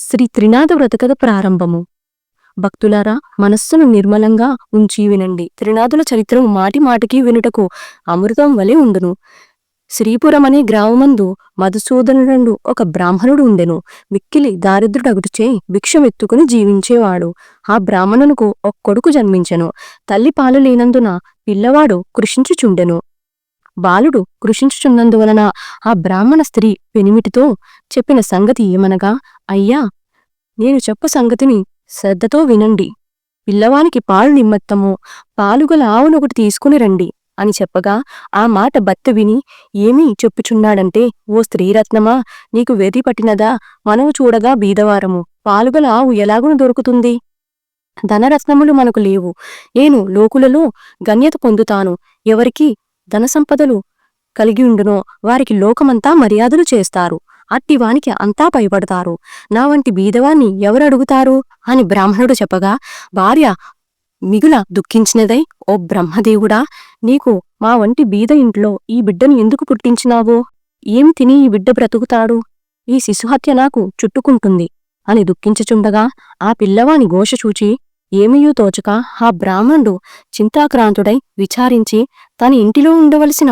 శ్రీ త్రినాథ వ్రతకథ ప్రారంభము. భక్తులారా మనస్సును నిర్మలంగా ఉంచి వినండి. త్రినాథుల చరిత్రము మాటి మాటికి వినుటకు అమృతం వలె ఉండును. శ్రీపురం అనే గ్రామమందు మధుసూదనుడు ఒక బ్రాహ్మణుడు ఉండెను. మిక్కిలి దారిద్రుడగుటచే భిక్షమెత్తుకుని జీవించేవాడు. ఆ బ్రాహ్మణునకు ఒక్కొడుకు జన్మించెను. తల్లి పాలు లేనందున పిల్లవాడు కృషించుచుండెను. బాలుడు కృషించుచున్నందువలన ఆ బ్రాహ్మణ స్త్రీ పెనిమిటితో చెప్పిన సంగతి ఏమనగా అయ్యా నేను చెప్పు సంగతిని శ్రద్ధతో వినండి. పిల్లవానికి పాలు నిమ్మత్తము పాలుగల ఆవునొకటి తీసుకుని రండి అని చెప్పగా ఆ మాట భర్త విని ఏమీ చెప్పుచున్నాడంటే ఓ స్త్రీరత్నమా నీకు వెర్రి పట్టినదా? మనము చూడగా బీదవారము. పాలుగల ఆవు ఎలాగున దొరుకుతుంది? ధనరత్నములు మనకు లేవు. నేను లోకులలో గణ్యత పొందుతాను. ఎవరికి ధన సంపదలు కలిగి ఉండునో వారికి లోకమంతా మర్యాదలు చేస్తారు. అట్టివానికి అంతా భయపడతారు. నా వంటి బీదవాన్ని ఎవరు అడుగుతారు? అని బ్రాహ్మణుడు చెప్పగా భార్య మిగుల దుఃఖించినదై ఓ బ్రహ్మదేవుడా నీకు మా వంటి బీద ఇంట్లో ఈ బిడ్డను ఎందుకు పుట్టించినావో? ఏం తిని ఈ బిడ్డ బ్రతుకుతాడు? ఈ శిశుహత్య నాకు చుట్టుకుంటుంది అని దుఃఖించుచుండగా ఆ పిల్లవాని ఘోష చూచి ఏమీయూ తోచక ఆ బ్రాహ్మణుడు చింతాక్రాంతుడై విచారించి తన ఇంటిలో ఉండవలసిన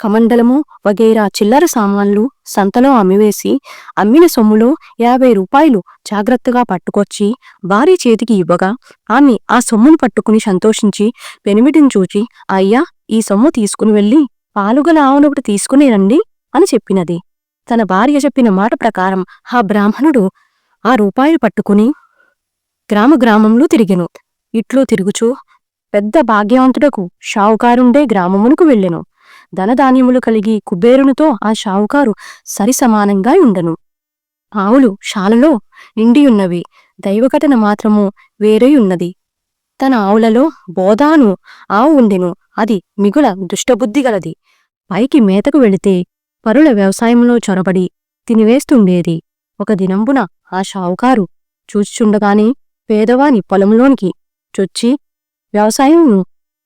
కమండలము వగైరా చిల్లర సామాన్లు సంతలో అమ్మివేసి అమ్మిన సొమ్ములో యాభై రూపాయలు జాగ్రత్తగా పట్టుకొచ్చి భార్య చేతికి ఇవ్వగా ఆమె ఆ సొమ్మును పట్టుకుని సంతోషించి పెనిమిటిని చూచి అయ్యా ఈ సొమ్ము తీసుకుని వెళ్ళి పాలుగల ఆవునొకటి తీసుకుని రండి అని చెప్పినది. తన భార్య చెప్పిన మాట ప్రకారం ఆ బ్రాహ్మణుడు ఆ రూపాయలు పట్టుకుని గ్రామ గ్రామంలో తిరిగెను. ఇట్లో తిరుగుచూ పెద్ద భాగ్యవంతుడకు షావుకారుండే గ్రామమునకు వెళ్ళెను. ధనధాన్యములు కలిగి కుబేరునితో ఆ షావుకారు సరిసమానంగా ఉండెను. ఆవులు శాలలో నిండియున్నవి. దైవఘటన మాత్రము వేరేయున్నది. తన ఆవులలో బోధాను ఆవు ఉండెను. అది మిగుల దుష్టబుద్ధి గలది. పైకి మేతకు వెళితే పరుల వ్యవసాయంలో చొరబడి తినివేస్తుండేది. ఒక దినంబున ఆ షావుకారు చూచుచుండగానే పేదవాని పొలంలోనికి చొచ్చి వ్యవసాయంను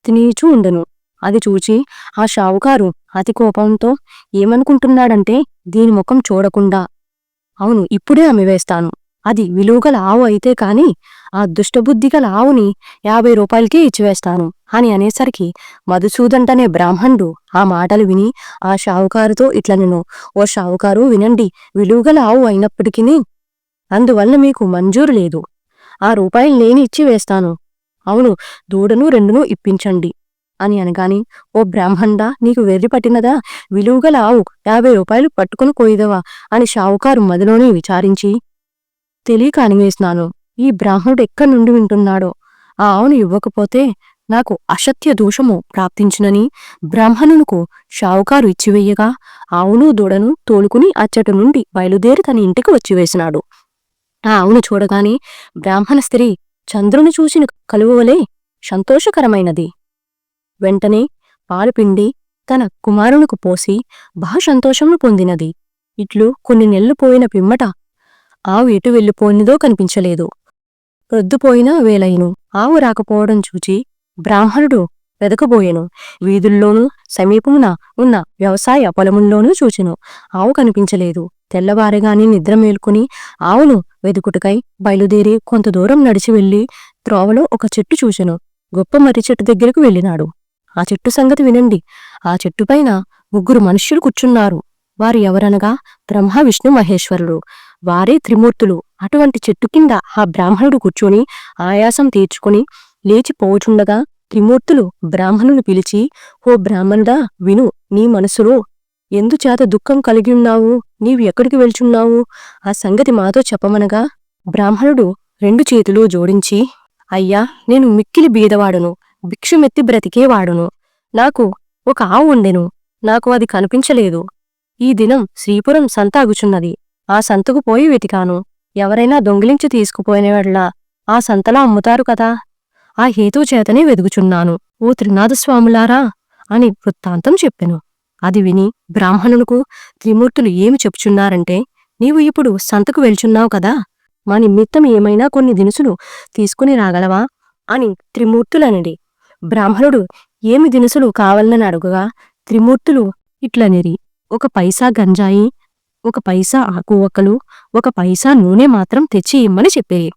తినీచూ ఉండను. అది చూచి ఆ షావుకారు అతి కోపంతో ఏమనుకుంటున్నాడంటే దీని ముఖం చూడకుండా అవును ఇప్పుడే అమ్మివేస్తాను అది విలువగల ఆవు అయితే కాని ఆ దుష్టబుద్ధి గల ఆవుని యాభై రూపాయలకే ఇచ్చివేస్తాను అని అనేసరికి మధుసూదంటనే బ్రాహ్మణుడు ఆ మాటలు విని ఆ షావుకారుతో ఇట్లనను ఓ షావుకారు వినండి విలువగల ఆవు అయినప్పటికీ అందువల్ల మీకు మంజూరు లేదు. ఆ రూపాయలు నేను ఇచ్చి వేస్తాను. అవును దూడను రెండును ఇప్పించండి. అని అనగాని ఓ బ్రాహ్మణుడా నీకు వెర్రి పట్టినదా? విలువగల ఆవు యాభై రూపాయలు పట్టుకుని పోయిదవా అని షావుకారు మదిలోనే విచారించి తెలియక అనివేసినాను ఈ బ్రాహ్మణుడు ఎక్కడి నుండి వింటున్నాడో? ఆ ఆవును ఇవ్వకపోతే నాకు అసత్య దోషము ప్రాప్తించునని బ్రాహ్మణునకు షావుకారు ఇచ్చివేయగా ఆవును దూడను తోలుకుని అచ్చటి నుండి బయలుదేరి తన ఇంటికి వచ్చివేసినాడు ఆ అవును చూడగానే బ్రాహ్మణ స్త్రీ చంద్రుని చూసిన కలువవలే సంతోషకరమైనది. వెంటనే పాలు పిండి తన కుమారునికి పోసి బహుసంతోషమును పొందినది. ఇట్లు కొన్ని నెలలు పోయిన పిమ్మట ఆవు ఎటు వెళ్ళిపోయినదో కనిపించలేదు. రొద్దుపోయిన వేలైను ఆవు రాకపోవడం చూచి బ్రాహ్మణుడు వెదకబోయెను వీధుల్లోనూ సమీపమున ఉన్న వ్యవసాయ పొలముల్లోనూ చూచెను. ఆవు కనిపించలేదు. తెల్లవారగానే నిద్ర మేల్కొని ఆవును వెదుకుటకై బయలుదేరి కొంత దూరం నడిచి వెళ్ళి త్రోవలో ఒక చెట్టు చూచెను. గొప్ప మర్రి చెట్టు దగ్గరకు వెళ్ళినాడు. ఆ చెట్టు సంగతి వినండి. ఆ చెట్టుపైన ముగ్గురు మనుష్యులు కూర్చున్నారు. వారు ఎవరనగా బ్రహ్మ విష్ణు మహేశ్వరుడు వారే త్రిమూర్తులు. అటువంటి చెట్టు కింద ఆ బ్రాహ్మణుడు కూర్చొని ఆయాసం తీర్చుకుని లేచిపోవుచుండగా త్రిమూర్తులు బ్రాహ్మణుని పిలిచి ఓ బ్రాహ్మణుడా విను నీ మనసులో ఎందుచేత దుఃఖం కలిగి ఉన్నావు నీవు ఎక్కడికి వెళ్చున్నావు? ఆ సంగతి మాతో చెప్పమనగా బ్రాహ్మణుడు రెండు చేతులు జోడించి అయ్యా నేను మిక్కిలి బీదవాడును భిక్షుమెత్తి బ్రతికేవాడును. నాకు ఒక ఆవు ఉండెను నాకు అది కనిపించలేదు. ఈ దినం శ్రీపురం సంతాగుచున్నది. ఆ సంతకు పోయి వెతికాను. ఎవరైనా దొంగిలించి తీసుకుపోయినవాళ్ళ ఆ సంతలో అమ్ముతారు కదా? ఆ హేతు చేతనే వెదుగుచున్నాను. ఓ త్రినాథస్వాములారా అని వృత్తాంతం చెప్పెను. అది విని బ్రాహ్మణునకు త్రిమూర్తులు ఏమి చెప్పుచున్నారంటే నీవు ఇప్పుడు సంతకు వెళ్చున్నావు కదా మా నిమిత్తం ఏమైనా కొన్ని దినుసులు తీసుకుని రాగలవా? అని త్రిమూర్తులనడి. బ్రాహ్మణుడు ఏమి దినుసులు కావాలని అడుగగా త్రిమూర్తులు ఇట్లనిరి ఒక పైసా గంజాయి ఒక పైసా ఆకు ఒక్కలు ఒక పైసా నూనె మాత్రం తెచ్చి ఇమ్మని చెప్పేయి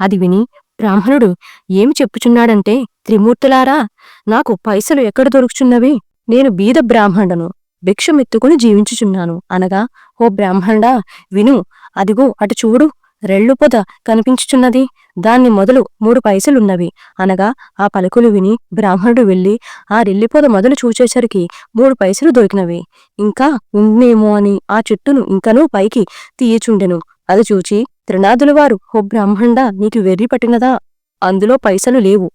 అది విని బ్రాహ్మణుడు ఏమి చెప్పుచున్నాడంటే త్రిమూర్తులారా నాకు పైసలు ఎక్కడ దొరుకుచున్నవి? నేను బీద బ్రాహ్మణుడను భిక్షమెత్తుకుని జీవించుచున్నాను. అనగా ఓ బ్రాహ్మణ విను అదిగో అటు చూడు రెళ్ళు పొద కనిపించుచున్నది. దాన్ని మొదలు మూడు పైసలున్నవి. అనగా ఆ పలుకులు విని బ్రాహ్మణుడు వెళ్ళి ఆ రెల్లిపొద మొదలు చూచేసరికి మూడు పైసలు దొరికినవి. ఇంకా ఉందేమో అని ఆ చెట్టును ఇంకనూ పైకి తీయచుండెను. అది చూచి త్రినాథుల వారు ఓ బ్రాహ్మణ నీకు వెర్రి పట్టినదా? అందులో పైసలు లేవు.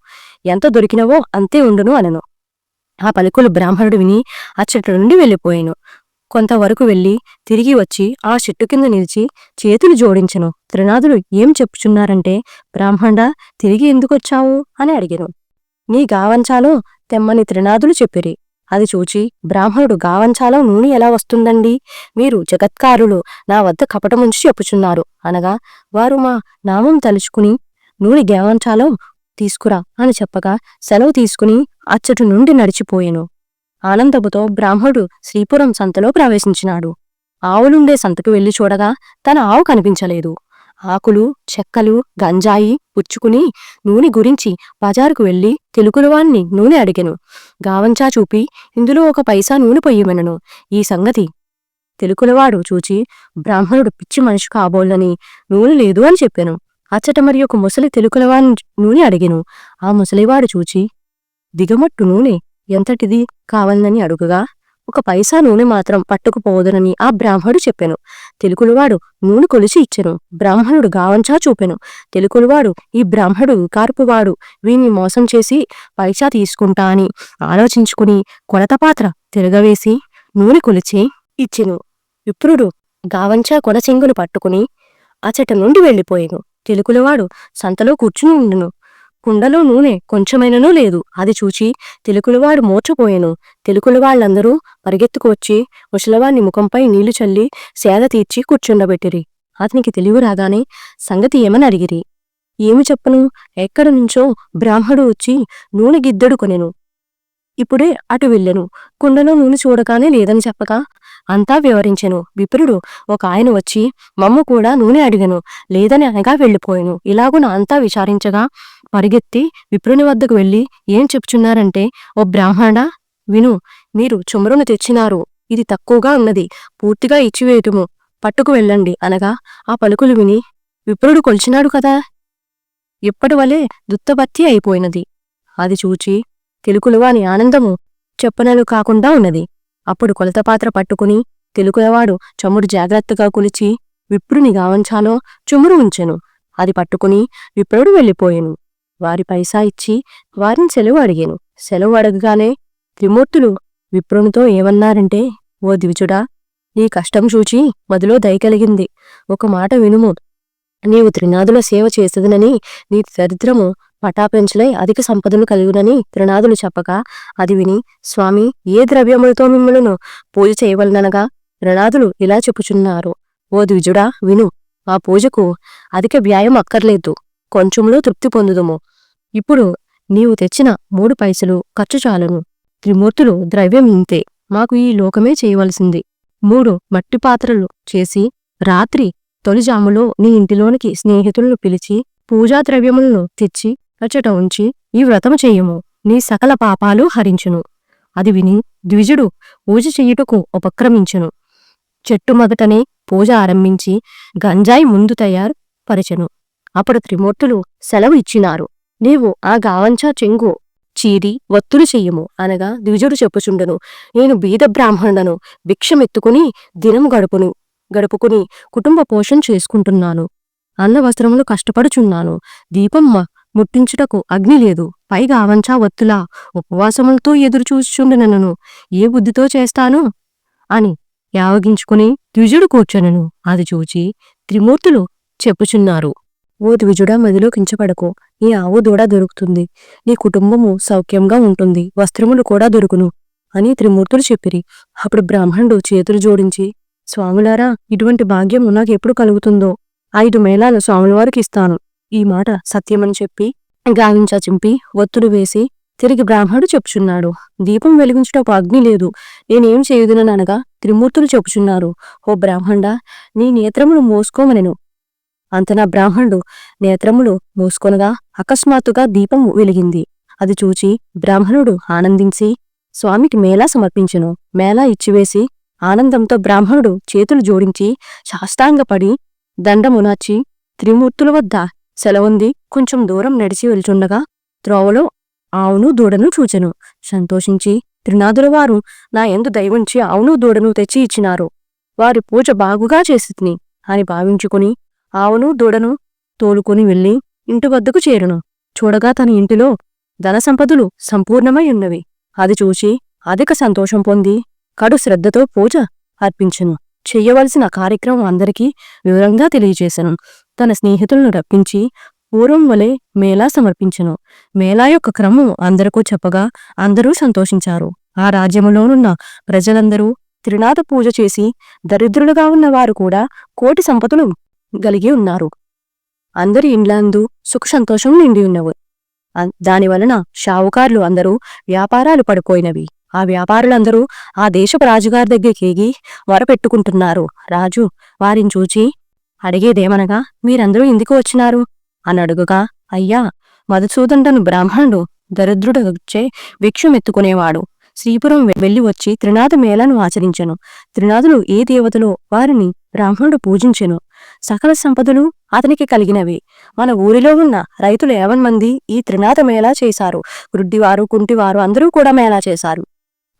ఎంత దొరికినవో అంతే ఉండును అనను. ఆ పలుకులు బ్రాహ్మణుడు విని ఆ చెట్టు నుండి వెళ్ళిపోయాను. కొంతవరకు వెళ్ళి తిరిగి వచ్చి ఆ చెట్టు కింద నిలిచి చేతులు జోడించను. త్రినాథులు ఏం చెప్పుచున్నారంటే బ్రాహ్మణ తిరిగి ఎందుకొచ్చావు అని అడిగాను. నీ గావంచాలో తెమ్మని త్రినాథులు చెప్పిరి. అది చూచి బ్రాహ్మణుడు గావంచాలో నూనె ఎలా వస్తుందండి? మీరు జగత్కారులు నా వద్ద కపటముంచి చెప్పుచున్నారు. అనగా వారు మా నామం తలుచుకుని నూనె గావంచాలో తీసుకురా అని చెప్పగా సెలవు తీసుకుని అచ్చటి నుండి నడిచిపోయెను. ఆనందముతో బ్రాహ్మడు శ్రీపురం సంతలో ప్రవేశించినాడు. ఆవులుండే సంతకు వెళ్ళి చూడగా తన ఆవు కనిపించలేదు. ఆకులు చెక్కలు గంజాయి పుచ్చుకుని నూనె గురించి బజారుకు వెళ్ళి తెలుగులవాణ్ణి నూనె అడిగెను. గావంచా చూపి ఇందులో ఒక పైసా నూనె పొయ్యమెనను. ఈ సంగతి తెలుకులవాడు చూచి బ్రాహ్మణుడు పిచ్చి మనిషి కాబోళ్ళని నూనె లేదు అని చెప్పాను. అచ్చట మరి ఒక ముసలి తెలుకులవాని నూనె అడిగెను. ఆ ముసలివాడు చూచి దిగమట్టు నూనె ఎంతటిది కావాలని అడుగుగా ఒక పైసా నూనె మాత్రం పట్టుకుపోదునని ఆ బ్రాహ్మడు చెప్పెను. తెలుకులవాడు నూనె కొలిచి ఇచ్చెను. బ్రాహ్మణుడు గావంచా చూపెను. తెలుకులవాడు ఈ బ్రాహ్మడు కార్పువాడు వీని మోసం చేసి పైసా తీసుకుంటా అని ఆలోచించుకుని కొలత పాత్ర తిరగవేసి నూనె కొలిచి ఇచ్చెను. విప్రుడు గావంచా కొనచెంగును పట్టుకుని అచట నుండి వెళ్ళిపోయాను. తెలుగులవాడు సంతలో కూర్చుని ఉండును. కుండలో నూనె కొంచెమైననూ లేదు. అది చూచి తెలుకులవాడు మోర్చపోయెను తెలుకులవాళ్ళందరూ పరిగెత్తుకు వచ్చి ముసలవాణ్ణి ముఖంపై నీళ్ళు చల్లి సేద తీర్చి కూర్చుండబెట్టిరి. అతనికి తెలివి రాగానే సంగతి ఏమని అడిగిరి? ఏమి చెప్పను? ఎక్కడి నుంచో బ్రాహ్మడు వచ్చి నూనె గిద్దడు కొనెను. ఇప్పుడే అటు వెళ్ళెను. కుండలో నూనె చూడగానే లేదని చెప్పగా అంతా వివరించెను. విప్రుడు ఒక ఆయన వచ్చి మమ్మ కూడా నూనె అడిగను లేదని అనగా వెళ్ళిపోయాను. ఇలాగున అంతా విచారించగా పరిగెత్తి విప్రుని వద్దకు వెళ్ళి ఏం చెప్చున్నారంటే ఓ బ్రాహ్మణ విను మీరు చుమరును తెచ్చినారు. ఇది తక్కువగా ఉన్నది. పూర్తిగా ఇచ్చివేయటము పట్టుకు వెళ్ళండి అనగా ఆ పలుకులు విని విప్రుడు కొలిచినాడు కదా. ఇప్పటి వలె దుత్తబత్తి అయిపోయినది. అది చూచి తెలుకులువాని ఆనందము చెప్పనలు కాకుండా ఉన్నది. అప్పుడు కొలతపాత్ర పట్టుకుని తెలుగులవాడు చమురు జాగ్రత్తగా కొలిచి విప్రుని గావంచాలో చుమురు ఉంచెను. అది పట్టుకుని విప్రుడు వెళ్ళిపోయెను. వారి పైసా ఇచ్చి వారిని సెలవు అడిగాను. సెలవు అడగగానే త్రిమూర్తులు విప్రునితో ఏమన్నారంటే ఓ ద్విజుడా నీ కష్టం చూచి మదిలో దయ కలిగింది. ఒక మాట వినుము. నీవు త్రినాదుల సేవ చేసేదనని నీ దరిద్రము పటాపెంచులై అధిక సంపదను కలుగునని త్రినాదులు చెప్పగా అది విని స్వామి ఏ ద్రవ్యములతో మిమ్మలను పూజ చేయవలననగా? త్రినాదులు ఇలా చెప్పుచున్నారు ఓ ద్విజుడా విను ఆ పూజకు అధిక వ్యాయం అక్కర్లేదు కొంచెంలో తృప్తి పొందుదుము. ఇప్పుడు నీవు తెచ్చిన మూడు పైసలు ఖర్చు చాలును. త్రిమూర్తులు ద్రవ్యం ఇంతే మాకు ఈ లోకమే చేయవలసింది. మూడు మట్టి పాత్రలు చేసి రాత్రి తొలిజాములో నీ ఇంటిలోనికి స్నేహితులను పిలిచి పూజా ద్రవ్యములను తెచ్చి అచ్చట ఉంచి ఈ వ్రతము చేయుము. నీ సకల పాపాలు హరించును. అది విని ద్విజుడు పూజ చెయ్యుటకు ఉపక్రమించును. చెట్టు మొదటనే పూజ ఆరంభించి గంజాయి ముందు తయారు పరిచెను అప్పుడు త్రిమూర్తులు సెలవు ఇచ్చినారు. నీవు ఆ గావంచా చెంగు చీరి వత్తులు చెయ్యము అనగా ద్విజుడు చెప్పుచుండెను. నేను బీద బ్రాహ్మణుడను భిక్షమెత్తుకుని దినం గడుపును గడుపుకుని కుటుంబ పోషణ చేసుకుంటున్నాను. అన్న వస్త్రములు కష్టపడుచున్నాను. దీపం ముట్టించుటకు అగ్ని లేదు. పైగా అవంచా వత్తులా ఉపవాసములతో ఎదురుచూచుచుండెనను. ఏ బుద్ధితో చేస్తాను? అని యావగించుకుని ద్విజుడు కూర్చొనను. అది చూచి త్రిమూర్తులు చెప్పుచున్నారు. ఓ ద్విజుడా మదిలో కించపడకు. నీ ఆవు దూడ దొరుకుతుంది. నీ కుటుంబము సౌఖ్యంగా ఉంటుంది. వస్త్రములు కూడా దొరుకును అని త్రిమూర్తులు చెప్పిరి. అప్పుడు బ్రాహ్మణుడు చేతులు జోడించి స్వాములారా ఇటువంటి భాగ్యము నాకెప్పుడు కలుగుతుందో? ఐదు మేళాలు స్వాములవారికి ఇస్తాను. ఈ మాట సత్యమని చెప్పి గావించా చింపి ఒత్తులు వేసి తిరిగి బ్రాహ్మణుడు చెప్పుచున్నాడు. దీపం వెలిగించుటకు అగ్ని లేదు. నేనేం చేయుదుననగా త్రిమూర్తులు చెప్పుచున్నారు. ఓ బ్రాహ్మణ నీ నేత్రములు మోసుకోమనెను. అంతనా బ్రాహ్మణుడు నేత్రములు మోసుకొనగా అకస్మాత్తుగా దీపం వెలిగింది. అది చూచి బ్రాహ్మణుడు ఆనందించి స్వామికి మేళా సమర్పించెను. మేళా ఇచ్చివేసి ఆనందంతో బ్రాహ్మణుడు చేతులు జోడించి శాస్తాంగపడి దండమునార్చి త్రిమూర్తుల వద్ద సెలవుంది. కొంచెం దూరం నడిచి వెళ్చుండగా త్రోవలో ఆవును దూడను చూచెను. సంతోషించి త్రినాథుల వారు నా ఎందు దయవుంచి ఆవును దూడను తెచ్చి ఇచ్చినారు. వారి పూజ బాగుగా చేసితిని అని భావించుకుని ఆవును దూడను తోలుకొని వెళ్ళి ఇంటి వద్దకు చేరును. చూడగా తన ఇంటిలో ధన సంపదలు సంపూర్ణమై ఉన్నవి. అది చూసి అధిక సంతోషం పొంది కడు శ్రద్ధతో పూజ అర్పించను. చెయ్యవలసిన కార్యక్రమం అందరికీ వివరంగా తెలియజేశను తన స్నేహితులను రప్పించి పూర్వం వలె మేళా సమర్పించెను. మేళా యొక్క క్రమం అందరికూ చెప్పగా అందరూ సంతోషించారు. ఆ రాజ్యములోనున్న ప్రజలందరూ త్రినాథ పూజ చేసి దరిద్రులుగా ఉన్న వారు కూడా కోటి సంపదలు కలిగి ఉన్నారు. అందరి ఇండ్లందు సుఖ సంతోషం నిండి ఉన్నవి. దానివలన షావుకారులు అందరూ వ్యాపారాలు పడిపోయినవి. ఆ వ్యాపారులందరూ ఆ దేశపు రాజుగారి దగ్గరికి ఎగి వరపెట్టుకుంటున్నారు. రాజు వారిని చూచి అడిగేదేమనగా మీరందరూ ఎందుకు వచ్చినారు? అని అడుగుగా అయ్యా మధుసూదండను బ్రాహ్మణుడు దరిద్రుడు వచ్చే భిక్షమెత్తుకునేవాడు. శ్రీపురం వెళ్ళి వచ్చి త్రినాథ మేళను ఆచరించెను. త్రినాథులు ఏ దేవతలో వారిని బ్రాహ్మణుడు పూజించెను? సకల సంపదలు అతనికి కలిగినవి. మన ఊరిలో ఉన్న రైతులు ఏవన్ మంది ఈ త్రినాథ మేళా చేశారు. వృద్ధివారు కుంటివారు అందరూ కూడా మేళా చేశారు.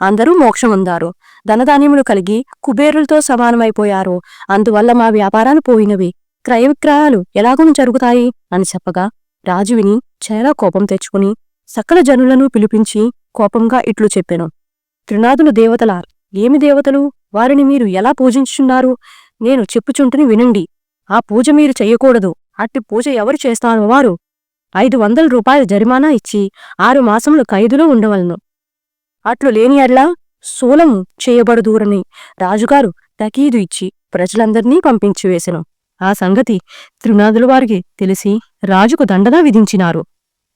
అందరూ మోక్షముందారు ధనధాన్యములు కలిగి కుబేరులతో సమానమైపోయారు. అందువల్ల మా వ్యాపారాలు పోయినవి. క్రయ విక్రయాలు ఎలాగూ జరుగుతాయి? అని చెప్పగా రాజు విని చాలా కోపం తెచ్చుకుని సకల జనులను పిలిపించి కోపంగా ఇట్లు చెప్పెను. త్రినాథులు దేవతల ఏమి దేవతలు? వారిని మీరు ఎలా పూజించుచున్నారు? నేను చెప్పుచుంటుని వినండి. ఆ పూజ మీరు చెయ్యకూడదు అట్టి పూజ ఎవరు చేస్తారో వారు. ఐదు వందల రూపాయల జరిమానా ఇచ్చి ఆరు మాసములు ఖైదులో ఉండవలను. అట్లు లేని అట్లా శూలం చేయబడుదూరని రాజుగారు తకీదు ఇచ్చి ప్రజలందర్నీ పంపించివేశను ఆ సంగతి త్రినాథులవారికి తెలిసి రాజుకు దండన విధించినారు.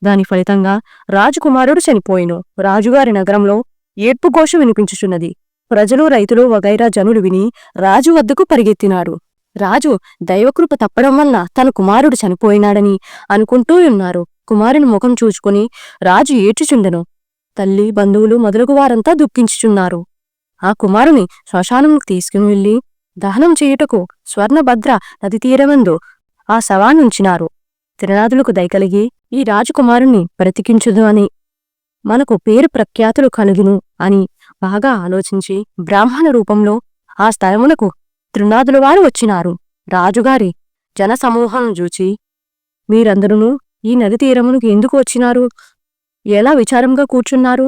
దాని ఫలితంగా రాజకుమారుడు చనిపోయిను. రాజుగారి నగరంలో ఏడ్పుఘోష వినిపించుచున్నది. ప్రజలు రైతులు వగైరా జనులు విని రాజు వద్దకు పరిగెత్తినాడు రాజు దైవకృప తప్పడం వల్ల తన కుమారుడు చనిపోయినాడని అనుకుంటూ ఉన్నారు. కుమారుని ముఖం చూచుకుని రాజు ఏడ్చుచుండెను. తల్లి బంధువులు మొదలగు వారంతా దుఃఖించుచున్నారు. ఆ కుమారుని శ్మశానంకు తీసుకుని వెళ్ళి దహనం చేయుటకు స్వర్ణభద్ర నది తీరమందు ఆ శవాన్నుంచినారు త్రినాథులకు దయకలిగి ఈ రాజకుమారుణ్ణి బ్రతికించుదు అని మనకు పేరు ప్రఖ్యాతులు కలుగును అని బాగా ఆలోచించి బ్రాహ్మణ రూపంలో ఆ స్థలమునకు త్రినాథులవారు వచ్చినారు. రాజుగారి జనసమూహం చూచి మీరందరూ ఈ నది తీరమునకు ఎందుకు వచ్చినారు? ఎలా విచారంగా కూర్చున్నారు?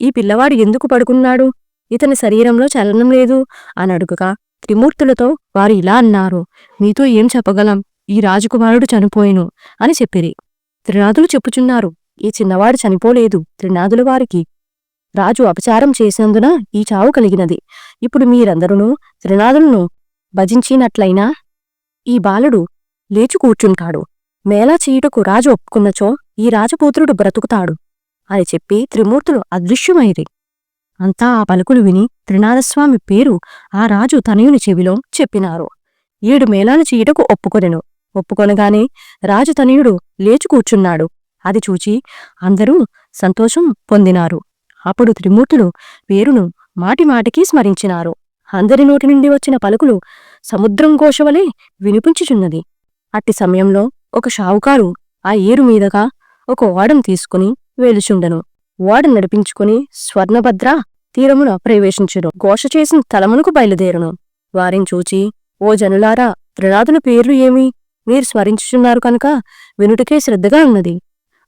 ఈ పిల్లవాడు ఎందుకు పడుకున్నాడు? ఇతని శరీరంలో చలనం లేదు అని అడుగుగా త్రిమూర్తులతో వారు ఇలా అన్నారు మీతో ఏం చెప్పగలం? ఈ రాజకుమారుడు చనిపోయిను అని చెప్పిరి. త్రినాథులు చెప్పుచున్నారు ఈ చిన్నవాడు చనిపోలేదు త్రినాథుల వారికి. రాజు అపచారం చేసినందున ఈ చావు కలిగినది. ఇప్పుడు మీరందరూ త్రినాథులను భజించినట్లయినా ఈ బాలుడు లేచి కూర్చుంటాడు. మేళా చేయుటకు రాజు ఒప్పుకున్నచో ఈ రాజపుత్రుడు బ్రతుకుతాడు. అని చెప్పి త్రిమూర్తులు అదృశ్యమైరి అంతా ఆ పలుకులు విని త్రినాథస్వామి పేరు ఆ రాజు తనయుని చెవిలో చెప్పినారు. ఏడు మేళాలు చేయుటకు ఒప్పుకొనెను. ఒప్పుకొనగానే రాజు తనయుడు లేచి కూర్చున్నాడు. అది చూచి అందరూ సంతోషం పొందినారు. అప్పుడు త్రిమూర్తులు పేరును మాటిమాటికి స్మరించినారు. అందరి నోటి నుండి వచ్చిన పలుకులు సముద్రం కోశవలే వినిపించుచున్నది. అట్టి సమయంలో ఒక షావుకారు ఆ ఏరు మీదగా ఒక ఓడం తీసుకుని వేలుచుండెను. వాడు నడిపించుకుని స్వర్ణభద్ర తీరమున ప్రవేశించును. ఘోష చేసిన తలమునకు బయలుదేరును. వారిని చూచి ఓ జనులారా త్రినాథుల పేర్లు ఏమి? మీరు స్మరించుచున్నారు కనుక వినుటకే శ్రద్ధగా ఉన్నది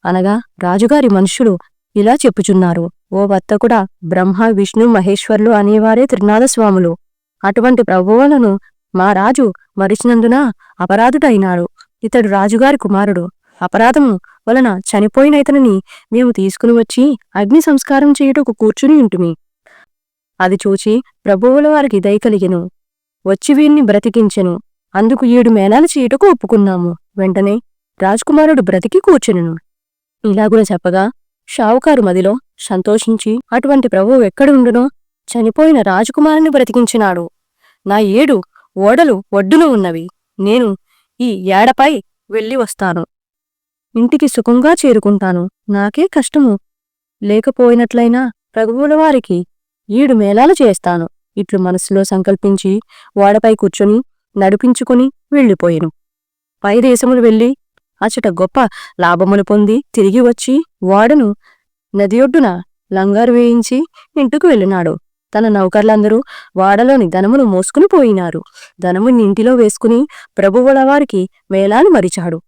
అనగా రాజుగారి మనుషులు ఇలా చెప్పుచున్నారు. ఓ వర్తకుడా బ్రహ్మ విష్ణు మహేశ్వర్లు అనేవారే త్రినాథస్వాములు. అటువంటి ప్రభువులను మా రాజు మరిచినందున అపరాధుడైనాడు. ఇతడు రాజుగారి కుమారుడు. అపరాధము వలన చనిపోయిన ఇతనిని మేము తీసుకుని వచ్చి అగ్ని సంస్కారం చేయుటకు కూర్చుని ఉంటుమి. అది చూచి ప్రభువుల వారికి దయ కలిగెను. వచ్చి వీణ్ణి బ్రతికించెను. అందుకు ఏడు మేనాలు చేయుటకు ఒప్పుకున్నాము. వెంటనే రాజకుమారుడు బ్రతికి కూర్చునెను. ఇలాగున చెప్పగా షావుకారు మదిలో సంతోషించి అటువంటి ప్రభువు ఎక్కడుండునో చనిపోయిన రాజకుమారుని బ్రతికించినాడు. నా ఏడు ఓడలు ఒడ్డున ఉన్నవి. నేను ఈ ఏడపై వెళ్ళి వస్తాను. ఇంటికి సుఖంగా చేరుకుంటాను. నాకే కష్టము. లేకపోయినట్లయినా ప్రభువుల వారికి ఈడు మేళాలు చేస్తాను. ఇట్లు మనసులో సంకల్పించి వాడపై కూర్చొని నడిపించుకుని వెళ్ళిపోయెను. పై దేశములు వెళ్ళి అచట గొప్ప లాభములు పొంది తిరిగి వచ్చి వాడను. నదియొడ్డున లంగారు వేయించి ఇంటికి వెళ్ళినాడు. తన నౌకర్లందరూ వాడలోని ధనమును మోసుకుని పోయినారు. ధనముని ఇంటిలో వేసుకుని ప్రభువుల వారికి వేలాలు మరిచాడు.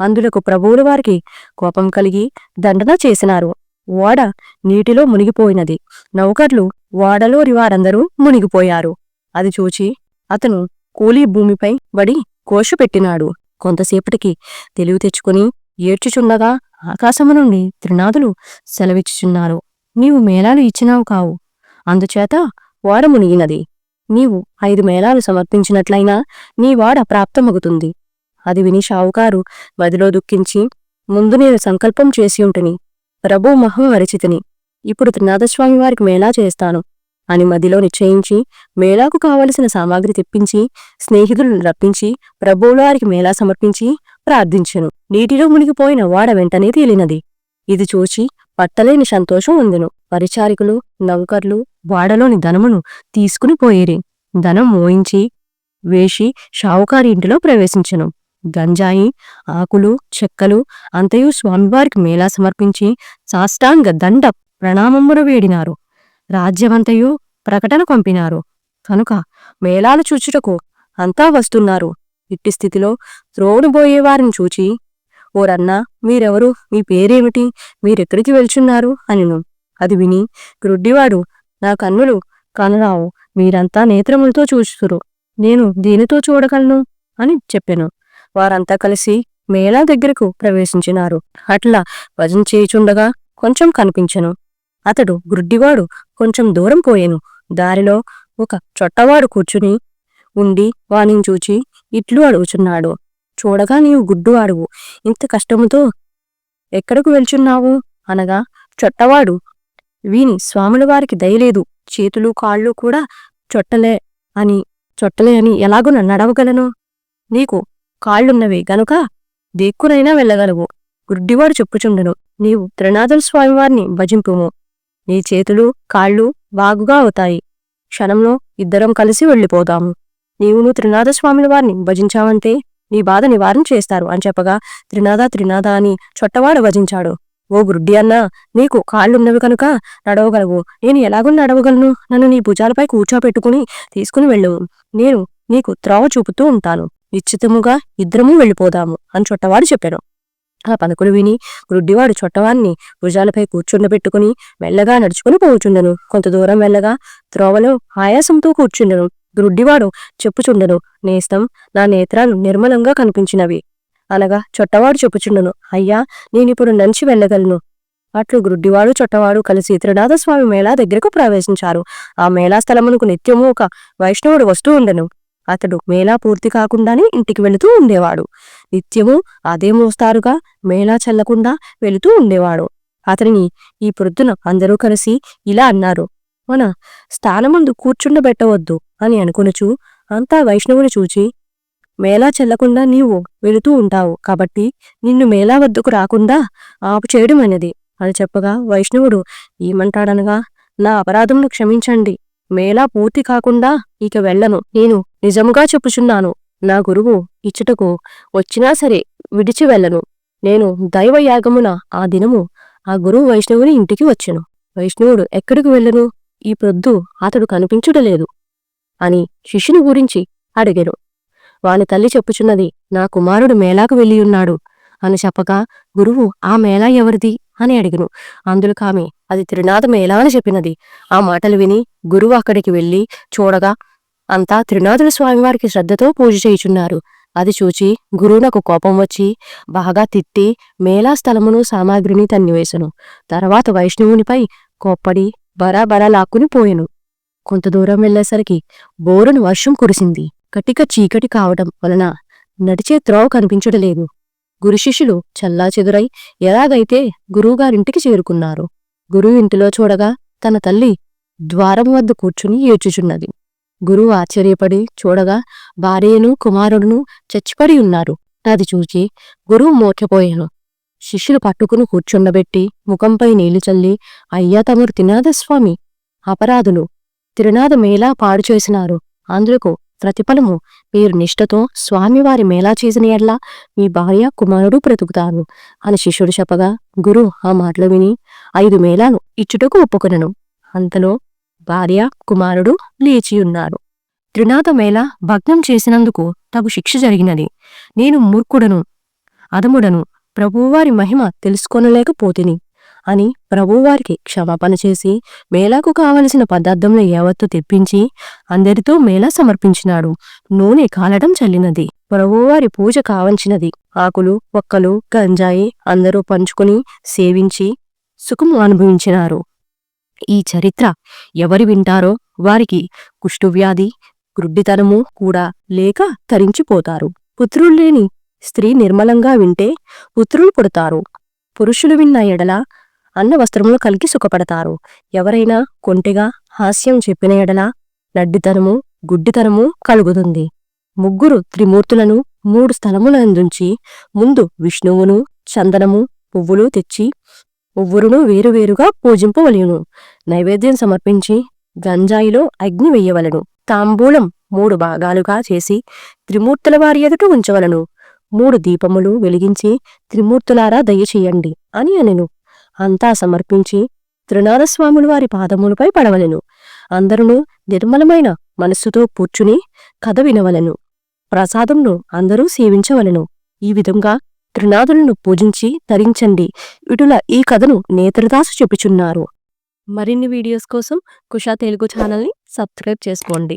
అందులకు ప్రభువుల వారికి కోపం కలిగి దండన చేసినారు. ఓడ నీటిలో మునిగిపోయినది. నౌకర్లు ఓడలోని వారందరూ మునిగిపోయారు. అది చూచి అతను కూలీ భూమిపై బడి కోషు పెట్టినాడు. కొంతసేపటికి తెలివి తెచ్చుకుని ఏడ్చుచుండగా ఆకాశము నుండి త్రినాథులు సెలవిచ్చుచున్నారు. నీవు మేళాలు ఇచ్చినావు కావు. అందుచేత వాడ మునిగినది. నీవు ఐదు మేళాలు సమర్పించినట్లయినా నీ వాడ ప్రాప్తమగుతుంది. అది విని షావుకారు మదిలో దుఃఖించి ముందు నేను సంకల్పం చేసి ఉంటుని ప్రభు మహం వరచితిని ఇప్పుడు త్రినాథస్వామి వారికి మేళా చేస్తాను అని మదిలో నిశ్చయించి మేళాకు కావలసిన సామాగ్రి తెప్పించి స్నేహితులను రప్పించి ప్రభువులారికి మేళా సమర్పించి ప్రార్థించెను. నీటిలో మునిగిపోయిన వాడ వెంటనే తేలినది. ఇది చూచి పట్టలేని సంతోషం ఉందెను. పరిచారికులు నౌకర్లు వాడలోని ధనమును తీసుకుని పోయేరి. ధనం మోయించి వేషి షావుకారి ఇంటిలో ప్రవేశించెను. గంజాయి ఆకులు చెక్కలు అంతయు స్వామివారికి మేళా సమర్పించి సాష్టాంగ దండ ప్రణామమున వేడినారు. రాజ్యమంతయు ప్రకటన పంపినారు. కనుక మేళాలు చూచుటకు అంతా వస్తున్నారు. ఇట్టి స్థితిలో త్రోడుబోయేవారిని చూచి ఓరన్నా మీరెవరు? మీ పేరేమిటి? మీరెక్కడికి వెళ్చున్నారు? అనిను. అది విని గ్రుడ్డివాడు నా కన్నులు కనరావు మీరంతా నేత్రములతో చూచుతురు నేను దేనితో చూడగలను అని చెప్పాను. వారంతా కలిసి మేళా దగ్గరకు ప్రవేశించినారు. అట్లా భజన చేయుచుండగా కొంచెం కనిపించను. అతడు గుడ్డివాడు కొంచెం దూరం పోయాను. దారిలో ఒక చొట్టవాడు కూర్చుని ఉండి వానిని చూచి ఇట్లు అడుగుచున్నాడు. చూడగా నీవు గుడ్డు అడుగు ఇంత కష్టముతో ఎక్కడకు వెళ్చున్నావు? అనగా చొట్టవాడు. వీని స్వాముల వారికి దయలేదు చేతులు కాళ్ళు కూడా చొట్టలే అని చొట్టలే అని ఎలాగున నడవగలను? నీకు కాళ్ళున్నవి. గనుక దేక్కునైనా వెళ్ళగలవు. గుడ్డివాడు చెప్పుచుండెను. నీవు త్రినాథుల స్వామివారిని భజింపుము. నీ చేతులు కాళ్ళు బాగుగా అవుతాయి. క్షణంలో ఇద్దరం కలిసి వెళ్ళిపోదాము. నీవును త్రినాథస్వాముల వారిని భజించావంటే నీ బాధ నివారణ చేస్తారు. అని చెప్పగా త్రినాథ త్రినాథ అని చొట్టవాడు భజించాడు. ఓ గుడ్డి అన్నా నీకు కాళ్ళున్నవి కనుక నడవగలవు. నేను ఎలాగూ నడవగలను? నన్ను నీ భుజాలపై కూర్చోపెట్టుకుని తీసుకుని వెళ్ళవు నేను నీకు త్రోవ చూపుతూ ఉంటాను. నిశ్చితముగా ఇద్దరము వెళ్ళిపోదాము అని చొట్టవాడు చెప్పాను ఆ పలుకులు విని గ్రుడ్డివాడు చొట్టవాన్ని భుజాలపై కూర్చుండబెట్టుకుని మెల్లగా నడుచుకుని పోచుండెను. కొంత దూరం వెళ్ళగా త్రోవలో ఆయాసంతో కూర్చుండెను. గ్రుడ్డివాడు చెప్పుచుండెను నేస్తం నా నేత్రాలు నిర్మలంగా కనిపించినవి. అనగా చొట్టవాడు చెప్పుచుండెను అయ్యా నేనిప్పుడు నంచి వెళ్ళగలను. అట్లు గ్రుడ్డివాడు చొట్టవాడు కలిసి త్రినాథస్వామి మేళా దగ్గరకు ప్రవేశించారు. ఆ మేళా స్థలమునకు నిత్యము ఒక వైష్ణవుడు వస్తూ ఉండెను. అతడు మేళా పూర్తి కాకుండానే ఇంటికి వెళుతూ ఉండేవాడు. నిత్యము అదే మోస్తారుగా మేళా చల్లకుండా వెళుతూ ఉండేవాడు. అతనిని ఈ ప్రొద్దున అందరూ కలిసి ఇలా అన్నారు మన స్థానమందు కూర్చుండబెట్టవద్దు అని అనుకొనుచు అంతా వైష్ణవుని చూచి మేళా చెల్లకుండా నీవు వెళుతూ ఉంటావు కాబట్టి నిన్ను మేళా వద్దకు రాకుండా ఆపు చేయడం అనేది అని చెప్పగా వైష్ణవుడు ఏమంటాడనగా నా అపరాధమును క్షమించండి. మేళా పూర్తి కాకుండా ఇక వెళ్ళను. నేను నిజముగా చెప్పుచున్నాను. నా గురువు ఇచ్చుటకు వచ్చినా సరే విడిచి వెళ్ళను. నేను దైవ యాగమున ఆ దినము ఆ గురువు వైష్ణవుని ఇంటికి వచ్చెను. వైష్ణవుడు ఎక్కడికి వెళ్ళను? ఈ ప్రొద్దు అతడు కనిపించుటలేదు అని శిష్యుని గురించి అడిగెను. వాని తల్లి చెప్పుచున్నది నా కుమారుడు మేళాకు వెళ్ళియున్నాడు అని చెప్పగా గురువు ఆ మేళా ఎవరిది? అని అడిగను. ఆమె అది త్రినాథ మేళా అని చెప్పినది? ఆ మాటలు విని గురువు అక్కడికి వెళ్ళి చూడగా అంతా త్రినాథుల స్వామివారికి శ్రద్ధతో పూజ చేయుచున్నారు. అది చూచి గురువునకు కోపం వచ్చి బాగా తిట్టి మేళా స్థలమును సామాగ్రిని తన్నివేశను. తర్వాత వైష్ణవునిపై కోప్పడి బరాబరా లాక్కుని పోయెను. కొంత దూరం వెళ్ళేసరికి బోరును వర్షం కురిసింది. కటిక చీకటి కావడం వలన నడిచే త్రోవ కనిపించడలేదు గురు శిష్యులు చల్లాచెదురై ఎలాగైతే గురువుగారింటికి చేరుకున్నారు గురువు ఇంటిలో చూడగా తన తల్లి ద్వారం వద్ద కూర్చుని ఏడ్చుచున్నది. గురువు ఆశ్చర్యపడి చూడగా భార్యను కుమారుడును చచ్చిపడి ఉన్నారు. అది చూచి గురువు మోర్చపోయాను శిష్యులు పట్టుకుని కూర్చుండబెట్టి ముఖంపై నీళ్ళు చల్లి అయ్యా తమరు తినాదస్వామి అపరాధులు. తిరునాద మేలా పాడు చేసినారు అందుకు ప్రతిఫలము. మీరు నిష్ఠతో స్వామివారి మేళా చేసిన ఎడ్లా మీ భార్య కుమారుడు బ్రతుకుతారు. అని శిష్యుడు చెప్పగా గురు ఆ మాటలు విని ఐదు మేళాలు ఇచ్చుటకు ఒప్పుకొనను. అంతలో భార్య కుమారుడు లేచియున్నారు త్రినాథ మేళ భగ్నం చేసినందుకు తగు శిక్ష జరిగినది. నేను మూర్ఖుడను అదముడను ప్రభువారి మహిమ తెలుసుకొనలేకపోతిని. అని ప్రభువారికి క్షమాపణ చేసి మేళాకు కావలసిన పదార్థంలో యావత్తు తెప్పించి అందరితో మేళా సమర్పించినాడు. నూనె కాలడం చల్లినది. ప్రభువారి పూజ కావలసినది. ఆకులు ఒక్కలు గంజాయి అందరూ పంచుకుని సేవించి సుఖము అనుభవించినారు. ఈ చరిత్ర ఎవరి వింటారో వారికి కుష్ఠువ్యాధి గ్రుడ్డితనము కూడా లేక తరించిపోతారు. పుత్రులు లేని స్త్రీ నిర్మలంగా వింటే పుత్రులు పుడతారు. పురుషులు విన్న ఎడల అన్న వస్త్రములు కలిగి సుఖపడతారు. ఎవరైనా కొంటెగా హాస్యం చెప్పిన ఎడల నడ్డితనము గుడ్డితనము కలుగుతుంది. ముగ్గురు త్రిమూర్తులను మూడు స్థలములందుంచి ముందు విష్ణువును చందనము పువ్వులు తెచ్చి పువ్వురును వేరువేరుగా పూజింపవలెను. నైవేద్యం సమర్పించి గంజాయిలో అగ్ని వెయ్యవలను తాంబూలం మూడు భాగాలుగా చేసి త్రిమూర్తుల వారి ఎదుట ఉంచవలను. మూడు దీపములు వెలిగించి త్రిమూర్తులారా దయచేయండి అని అనెను. అంతా సమర్పించి త్రినాథస్వాములు వారి పాదములపై పడవలెను. అందరును నిర్మలమైన మనస్సుతో కూర్చుని కథ వినవలెను. ప్రసాదంను అందరూ సేవించవలెను. ఈ విధంగా త్రినాథులను పూజించి తరించండి. ఇటుల ఈ కథను నేత్రదాసు చెప్పుచున్నారు. మరిన్ని వీడియోస్ కోసం కుషా తెలుగు ఛానల్ని సబ్స్క్రైబ్ చేసుకోండి.